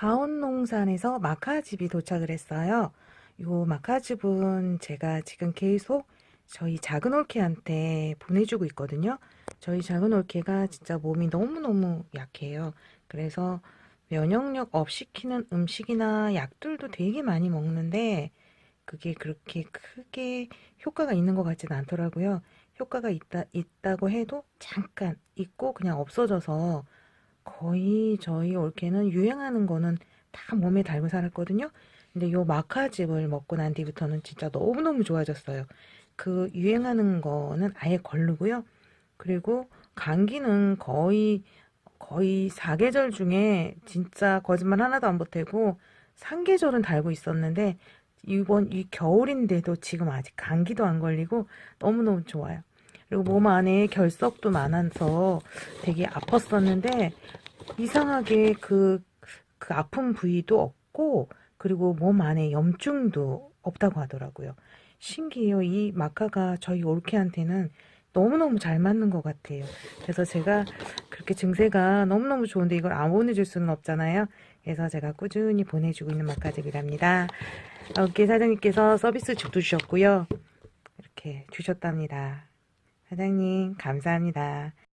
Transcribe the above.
가온농산에서 마카집이 도착을 했어요. 요 마카집은 제가 지금 계속 저희 작은 올케한테 보내주고 있거든요. 저희 작은 올케가 진짜 몸이 너무너무 약해요. 그래서 면역력 업 시키는 음식이나 약들도 되게 많이 먹는데 그게 그렇게 크게 효과가 있는 것 같지는 않더라고요. 효과가 있다, 있다고 해도 잠깐 있고 그냥 없어져서 거의 저희 올케는 유행하는 거는 다 몸에 달고 살았거든요. 근데 요 마카즙을 먹고 난 뒤부터는 진짜 너무너무 좋아졌어요. 그 유행하는 거는 아예 걸르고요. 그리고 감기는 거의 거의 사계절 중에 진짜 거짓말 하나도 안 보태고 3계절은 달고 있었는데 이번 이 겨울인데도 지금 아직 감기도 안 걸리고 너무너무 좋아요. 그리고 몸 안에 결석도 많아서 되게 아팠었는데 이상하게 그, 그 아픈 부위도 없고 그리고 몸 안에 염증도 없다고 하더라고요. 신기해요. 이 마카가 저희 올케한테는 너무너무 잘 맞는 것 같아요. 그래서 제가 그렇게 증세가 너무너무 좋은데 이걸 안 보내줄 수는 없잖아요. 그래서 제가 꾸준히 보내주고 있는 마카즙이랍니다. 올케 사장님께서 서비스 죽도 주셨고요. 이렇게 주셨답니다. 사장님, 감사합니다.